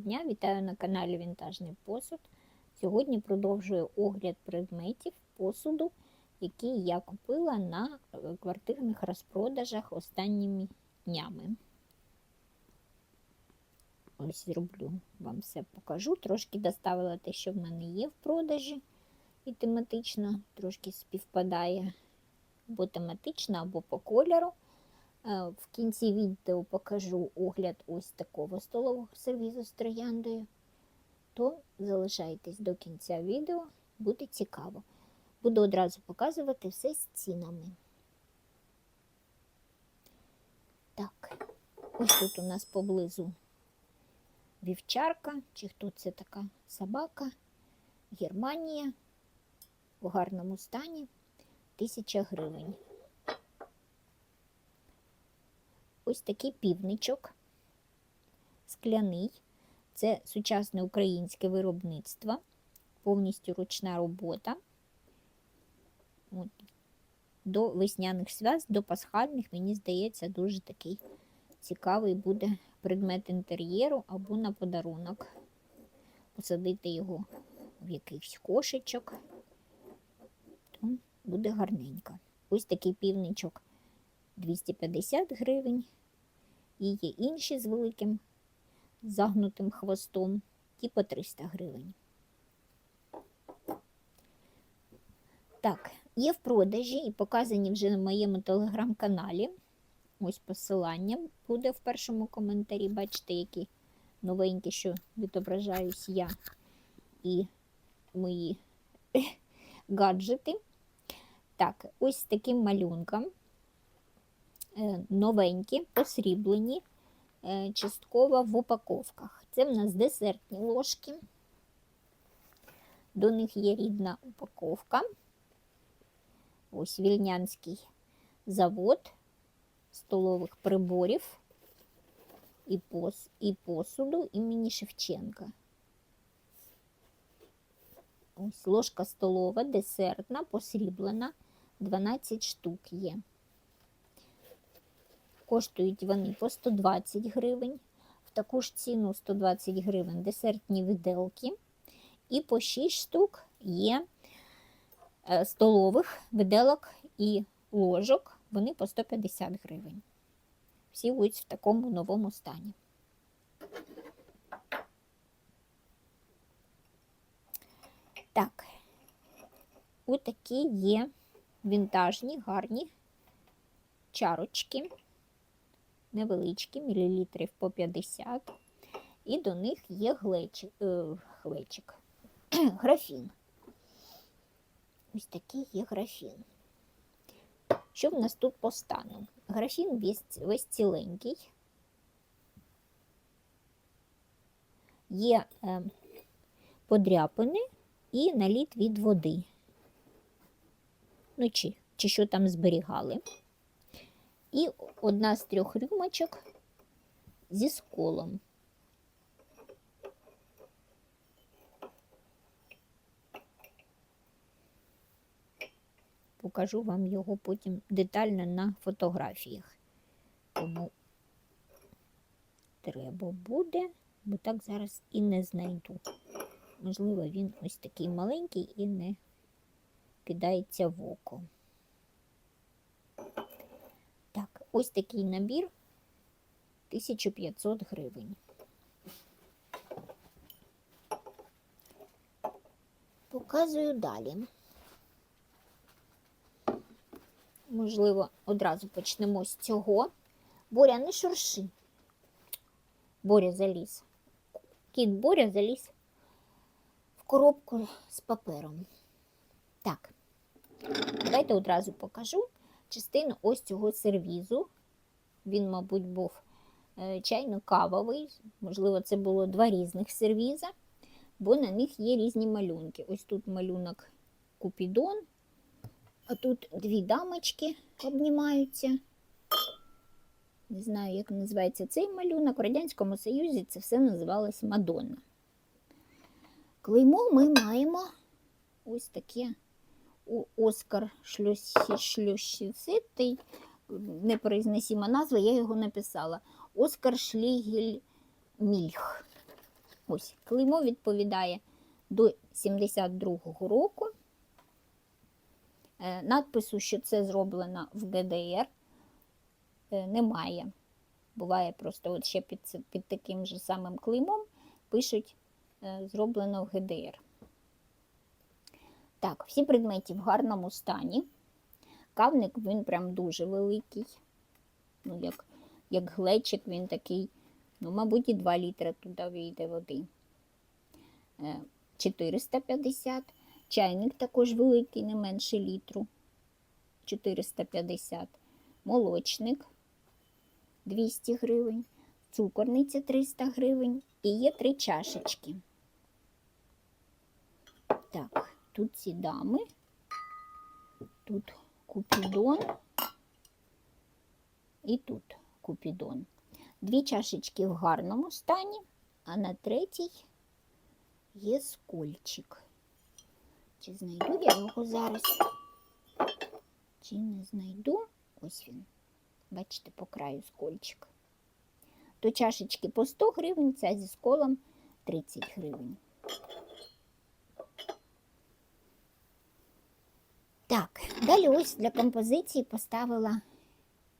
дня! Вітаю на каналі Вінтажний посуд. Сьогодні продовжую огляд предметів посуду, які я купила на е, квартирних розпродажах останніми днями. Ось зроблю вам все покажу. Трошки доставила те, що в мене є в продажі, і тематично трошки співпадає або тематично, або по кольору. Е, В кінці відео покажу огляд ось такого столового сервізу з трояндою. То залишайтесь до кінця відео, буде цікаво. Буду одразу показувати все з цінами. Так, ось тут у нас поблизу вівчарка, чи хто це така собака, Германія в гарному стані 1000 гривень. Ось такий півничок скляний. Це сучасне українське виробництво, повністю ручна робота. От. До весняних свят, до пасхальних, мені здається, дуже такий цікавий буде предмет інтер'єру або на подарунок. Посадити його в якийсь кошечок, то буде гарненько. Ось такий півничок 250 гривень. І є інші з великим загнутим хвостом, ті по 300 гривень. Так, є в продажі і показані вже на моєму телеграм-каналі. Ось посилання буде в першому коментарі. Бачите, які новенькі, що відображаюсь я і мої гаджети. Так, ось таким малюнком. Е, новенькі, посріблені, е, частково в упаковках. Це в нас десертні ложки. До них є рідна упаковка. Ось Вільнянський завод столових приборів і, пос, і посуду імені Шевченка. Ось ложка столова, десертна, посріблена, 12 штук є. Коштують вони по 120 гривень. В таку ж ціну 120 гривень десертні виделки. І по 6 штук є е, столових виделок і ложок. Вони по 150 гривень. Всі ось в такому новому стані. Так, отакі є вінтажні, гарні чарочки невеличкі, мілілітрів по 50, і до них є глечик, е, глечик. графін. Ось такий є графін. Що в нас тут по стану? Графін весь, весь ціленький. Є е, подряпини і наліт від води. Ну, чи, чи що там зберігали. І одна з трьох рюмочок зі сколом. Покажу вам його потім детально на фотографіях. Тому треба буде, бо так зараз і не знайду. Можливо, він ось такий маленький і не кидається в око. Так, ось такий набір 1500 гривень. Показую далі. Можливо, одразу почнемо з цього. Боря, не шурши. Боря заліз. Кіт Боря заліз в коробку з папером. Так, давайте одразу покажу частину ось цього сервізу. Він, мабуть, був е, чайно-кавовий, можливо, це було два різних сервіза, бо на них є різні малюнки. Ось тут малюнок Купідон, а тут дві дамочки обнімаються. Не знаю, як називається цей малюнок. В Радянському Союзі це все називалось Мадонна. Клеймо ми маємо ось таке Оскар Шлющицитий, непроизносима назва, я його написала. Оскар Шлігель Мільх. Ось, клеймо відповідає до 72-го року. Е, Надпису, що це зроблено в ГДР, е, немає. Буває просто от ще під, під таким же самим клеймом пишуть е, зроблено в ГДР. Так, всі предмети в гарному стані. Кавник він прям дуже великий. Ну, як, як глечик, він такий, ну, мабуть, і 2 літри туди війде води. Е, 450. Чайник також великий, не менше літру. 450. Молочник 200 гривень. Цукорниця 300 гривень. І є три чашечки. Так, тут ці дами. Тут купідон. І тут купідон. Дві чашечки в гарному стані, а на третій є скольчик. Чи знайду я його зараз? Чи не знайду? Ось він. Бачите, по краю скольчик. До чашечки по 100 гривень, ця зі сколом 30 гривень. Так, далі ось для композиції поставила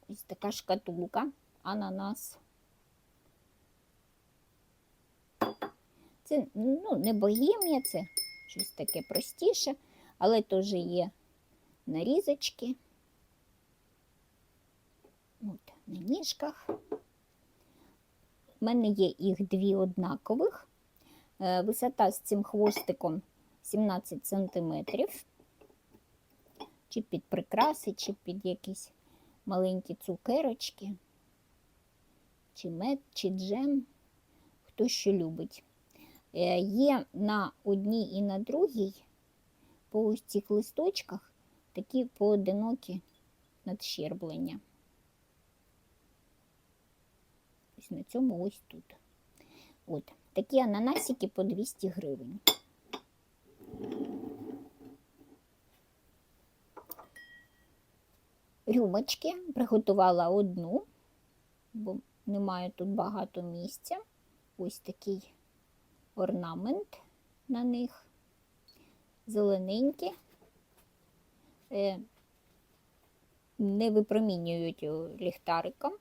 ось така шкатулка, ананас. Це ну, не богемія, це щось таке простіше, але теж є нарізочки. От, на ніжках. У мене є їх дві однакових. Е, Висота з цим хвостиком 17 см. Чи під прикраси, чи під якісь маленькі цукерочки, чи мед, чи джем, хто що любить. Е, Є на одній і на другій по ось цих листочках такі поодинокі надщерблення. Ось на цьому ось тут. От, такі ананасики по 200 гривень. Рюмочки приготувала одну, бо немає тут багато місця. Ось такий орнамент на них. Зелененькі. Е, Не випромінюють ліхтариком.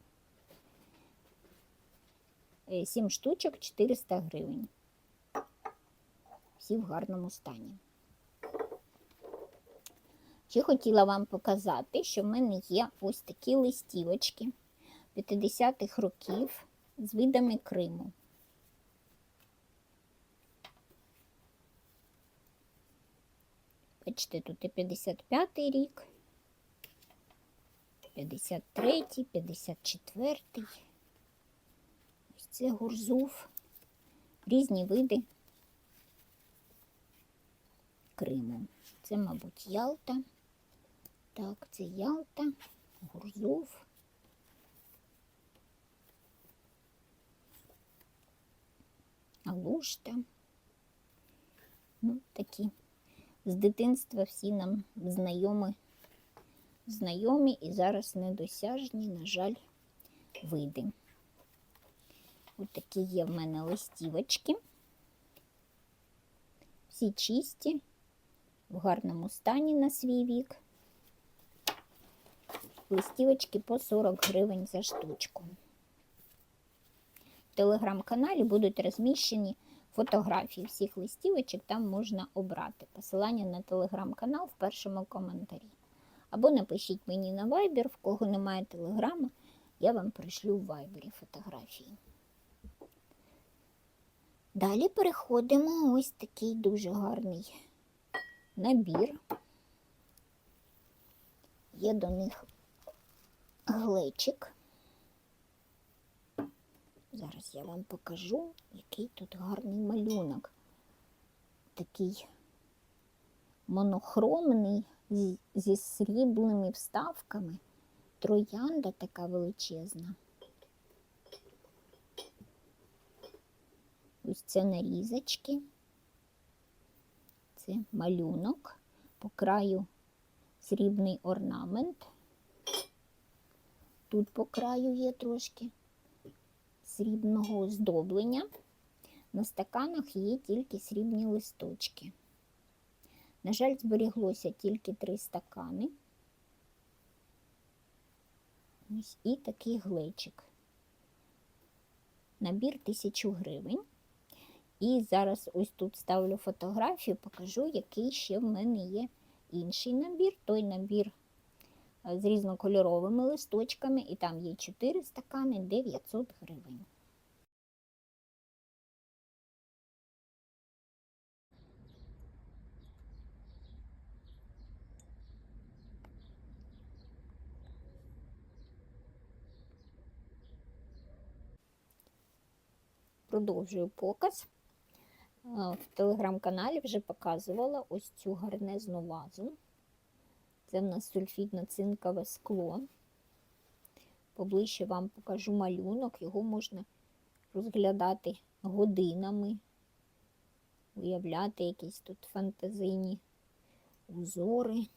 Е, Сім штучок 400 гривень. Всі в гарному стані. Ще хотіла вам показати, що в мене є ось такі листівочки 50-х років з видами Криму. Бачите, тут і 55-й рік, 53-й, 54-й. Ось це гурзуф, різні види Криму. Це, мабуть, Ялта. Так, це Ялта, Гурзуф. Алушта. Ну, такі з дитинства всі нам знайомі, знайомі і зараз недосяжні, на жаль, види. Ось такі є в мене листівочки. Всі чисті, в гарному стані на свій вік. Листівочки по 40 гривень за штучку. В телеграм-каналі будуть розміщені фотографії всіх листівочок, там можна обрати посилання на телеграм-канал в першому коментарі. Або напишіть мені на Viber, в кого немає телеграма, я вам пришлю в Viber фотографії. Далі переходимо ось такий дуже гарний набір. Є до них глечик. Зараз я вам покажу, який тут гарний малюнок. Такий монохромний зі, срібними вставками. Троянда така величезна. Ось це нарізочки. Це малюнок. По краю срібний орнамент. Тут по краю є трошки срібного оздоблення. На стаканах є тільки срібні листочки. На жаль, зберіглося тільки три стакани. Ось і такий глечик. Набір 1000 гривень. І зараз ось тут ставлю фотографію, покажу, який ще в мене є інший набір. Той набір з різнокольоровими листочками, і там є 4 стакани 900 гривень. Продовжую показ. Е, В телеграм-каналі вже показувала ось цю гарнезну вазу. Це в нас сульфідно-цинкове скло. Поближче вам покажу малюнок, його можна розглядати годинами, уявляти якісь тут фантазійні узори.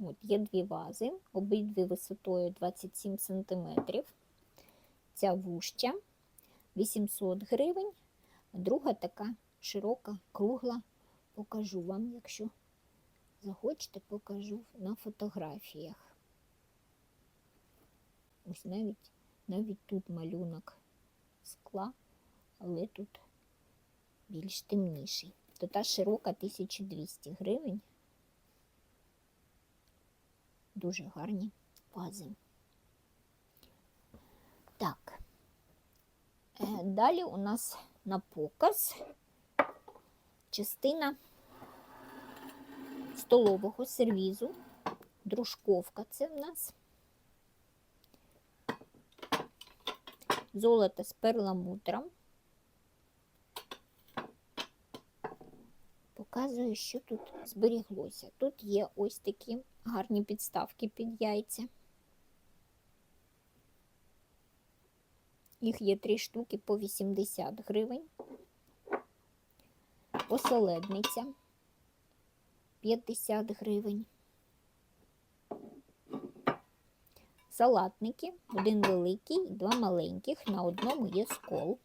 От, є дві вази, обидві висотою 27 см. Ця вуща 800 гривень, друга така широка, кругла. Покажу вам, якщо захочете, покажу на фотографіях. Ось навіть, навіть тут малюнок скла, але тут більш темніший. То та широка 1200 гривень. Дуже гарні вази. Так. Е, Далі у нас на показ частина столового сервізу. Дружковка це в нас. Золото з перламутром. Показую, що тут зберіглося. Тут є ось такі гарні підставки під яйця. Їх є три штуки по 80 гривень. Оселедниця 50 гривень. Салатники, один великий два маленьких. На одному є скол.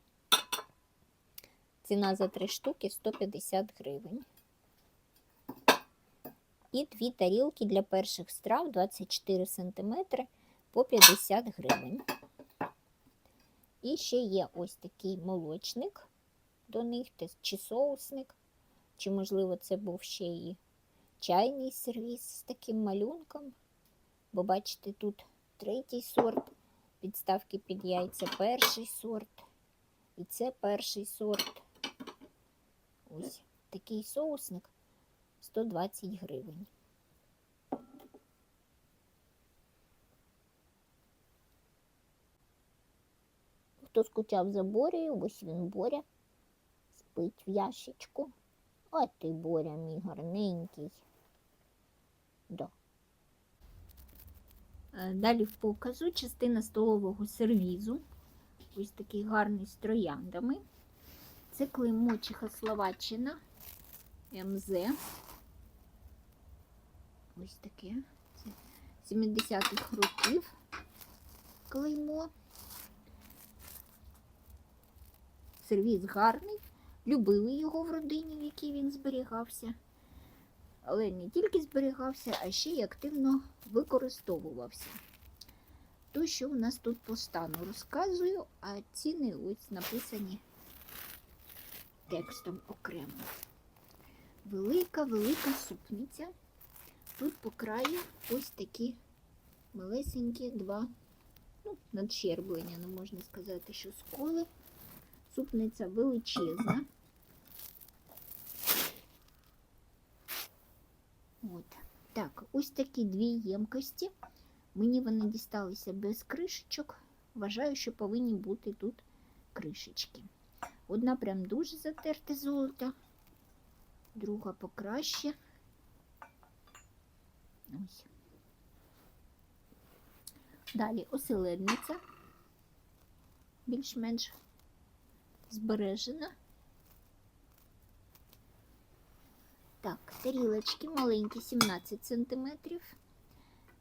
Ціна за три штуки 150 гривень. І дві тарілки для перших страв 24 см по 50 гривень. І ще є ось такий молочник до них, чи соусник, чи, можливо, це був ще і чайний сервіс з таким малюнком. Бо, бачите, тут третій сорт, підставки під яйця перший сорт. І це перший сорт. Ось такий соусник 120 гривень. Хто скучав за Борею, ось він Боря. Спить в ящичку. А ти, Боря, мій гарненький. Да. Е, Далі в показу частина столового сервізу. Ось такий гарний з трояндами. Це клеймо Чехословаччина МЗ. Ось таке. Це 70-х років клеймо. Сервіс гарний. Любили його в родині, в якій він зберігався. Але не тільки зберігався, а ще й активно використовувався. То, що в нас тут по стану розказую, а ціни ось написані текстом окремо. Велика, велика супниця. Тут по краю ось такі малесенькі два, ну, надщерблення, не можна сказати, що сколи. Супниця величезна. От. Так, ось такі дві ємкості. Мені вони дісталися без кришечок. Вважаю, що повинні бути тут кришечки. Одна прям дуже затерте золото, друга покраще. Ось. Далі оселедниця, більш-менш збережена. Так, тарілочки маленькі, 17 см.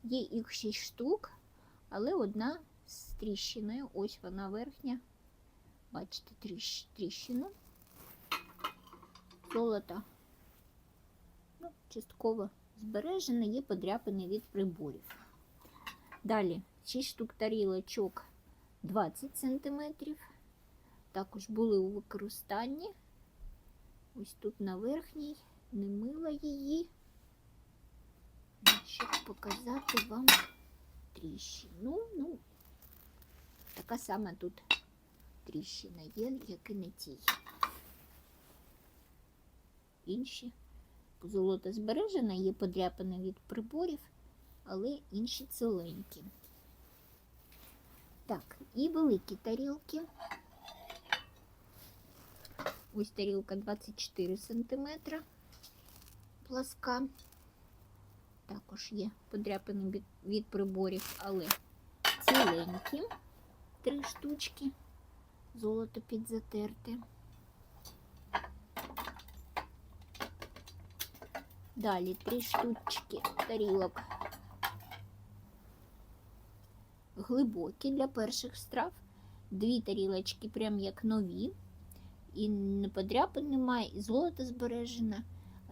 Є їх 6 штук. але одна з тріщиною. Ось вона верхня. Бачите, тріщ, тріщину. Золото ну, частково збережене, є подряпини від приборів. Далі 6 штук тарілочок 20 см. Також були у використанні. Ось тут на верхній, не мила її, щоб показати вам тріщину. Ну, така сама тут тріщина є, як і на тій. Інші золото збережене, є подряпане від приборів, але інші ціленькі. Так, і великі тарілки. Ось тарілка 24 см пласка. Також є подряпини від, від приборів, але ціленькі. Три штучки. Золото підзатерте. Далі три штучки тарілок. Глибокі для перших страв. Дві тарілочки, прям як нові. І не подряпин немає, і золото збережено.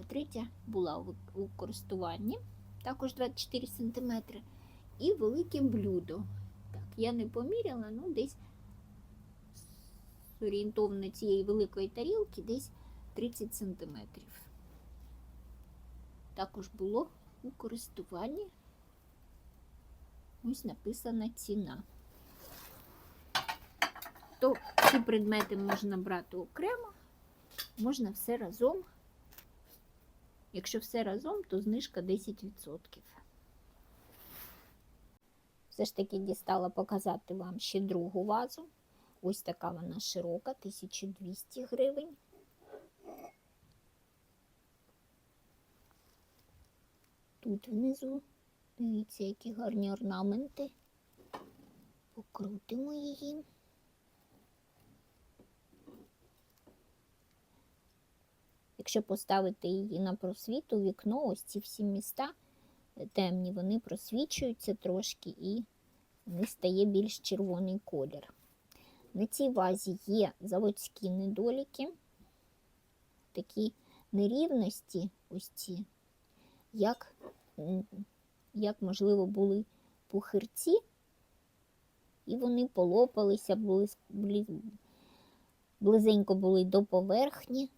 А третя була у користуванні, також 24 см. І велике блюдо. Так, я не поміряла, ну десь орієнтовно цієї великої тарілки десь 30 см. Також було у користуванні. Ось написана ціна. То ці предмети можна брати окремо, можна все разом. Якщо все разом, то знижка 10%. Все ж таки дістала показати вам ще другу вазу. Ось така вона широка, 1200 гривень. Тут внизу, дивіться, які гарні орнаменти. Покрутимо її. Якщо поставити її на просвіт у вікно, ось ці всі міста темні, вони просвічуються трошки і не стає більш червоний колір. На цій вазі є заводські недоліки, такі нерівності, ось ці, як, як можливо, були пухирці, і вони полопалися, були, близенько були до поверхні.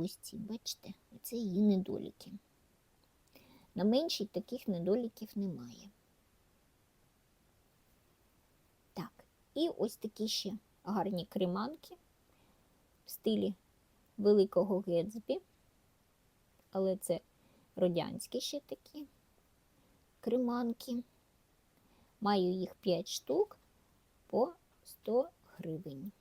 Ось ці, бачите, це її недоліки. На меншій таких недоліків немає. Так, і ось такі ще гарні креманки в стилі Великого Гетсбі, але це радянські ще такі креманки. Маю їх 5 штук по 100 гривень.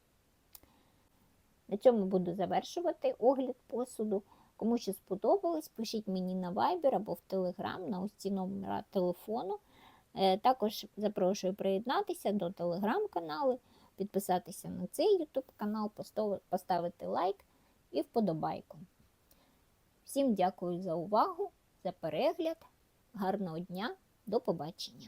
На цьому буду завершувати огляд посуду. Кому що сподобалось, пишіть мені на Viber або в Telegram на ось номера телефону. Е, Також запрошую приєднатися до телеграм-каналу, підписатися на цей YouTube канал, поставити лайк і вподобайку. Всім дякую за увагу, за перегляд. Гарного дня, до побачення!